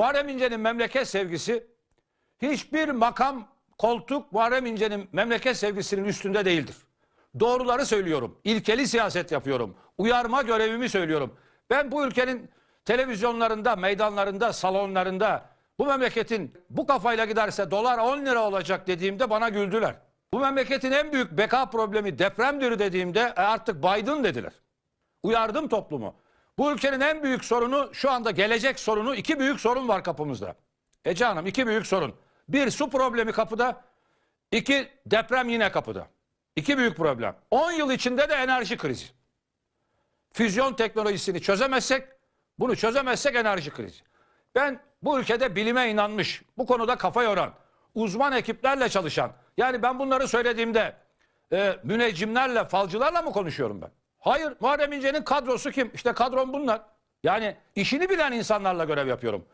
Muharrem İnce'nin memleket sevgisi hiçbir makam, koltuk Muharrem İnce'nin memleket sevgisinin üstünde değildir. Doğruları söylüyorum. İlkeli siyaset yapıyorum. Uyarma görevimi söylüyorum. Ben bu ülkenin televizyonlarında, meydanlarında, salonlarında bu memleketin bu kafayla giderse dolar 10 lira olacak dediğimde bana güldüler. Bu memleketin en büyük beka problemi depremdir dediğimde "E artık Biden dediler. Uyardım toplumu. Bu ülkenin en büyük sorunu şu anda gelecek sorunu iki büyük sorun var kapımızda. Ece Hanım iki büyük sorun. Bir su problemi kapıda. iki deprem yine kapıda. İki büyük problem. 10 yıl içinde de enerji krizi. Füzyon teknolojisini çözemezsek, bunu çözemezsek enerji krizi. Ben bu ülkede bilime inanmış, bu konuda kafa yoran, uzman ekiplerle çalışan, yani ben bunları söylediğimde e, müneccimlerle, falcılarla mı konuşuyorum ben? Hayır, Muharrem İnce'nin kadrosu kim? İşte kadrom bunlar. Yani işini bilen insanlarla görev yapıyorum.